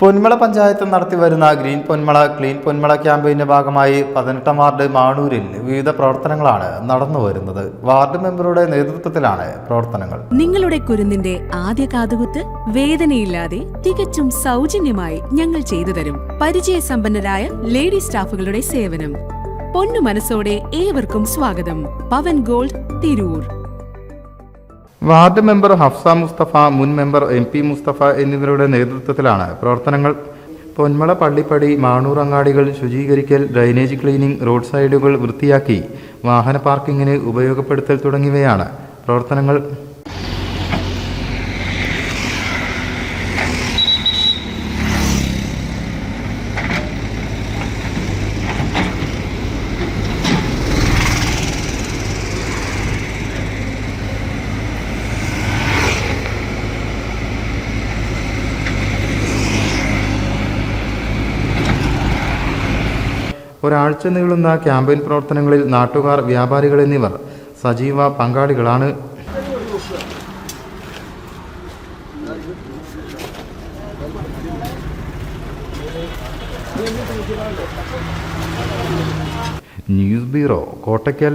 പൊന്മള പഞ്ചായത്ത് നടത്തി വരുന്ന green Ponmala clean Ponmala ക്യാമ്പയിന്റെ ഭാഗമായി പതിനെട്ടാം വാർഡ് മാണൂരിൽ വിവിധ പ്രവർത്തനങ്ങളാണ് നടന്നു വരുന്നത്. വാർഡ് മെമ്പറുടെ നേതൃത്വത്തിലാണ് പ്രവർത്തനങ്ങൾ. നിങ്ങളുടെ കുരുന്നിന്റെ ആദ്യ കാതുകുത്ത് വേദനയില്ലാതെ തികച്ചും സൗജന്യമായി ഞങ്ങൾ ചെയ്തു തരും. പരിചയസമ്പന്നരായ ലേഡി സ്റ്റാഫുകളുടെ സേവനം. പൊന്നു മനസ്സോടെ ഏവർക്കും സ്വാഗതം. Pavan gold Tirur. Ward member Hafsa Mustafa മുൻ മെമ്പർ എം പി മുസ്തഫ എന്നിവരുടെ നേതൃത്വത്തിലാണ് പ്രവർത്തനങ്ങൾ. പൊന്മള പള്ളിപ്പടി മാണൂർ അങ്ങാടികൾ ശുചീകരിക്കൽ ഡ്രൈനേജ് ക്ലീനിംഗ് റോഡ് സൈഡുകൾ വൃത്തിയാക്കി വാഹന പാർക്കിങ്ങിന് ഉപയോഗപ്പെടുത്തൽ തുടങ്ങിയവയാണ് പ്രവർത്തനങ്ങൾ. ഒരാഴ്ച നീളുന്ന ക്യാമ്പയിൻ പ്രവർത്തനങ്ങളിൽ നാട്ടുകാർ വ്യാപാരികൾ എന്നിവർ സജീവ പങ്കാളികളാണ്. News bureau Kottakkal.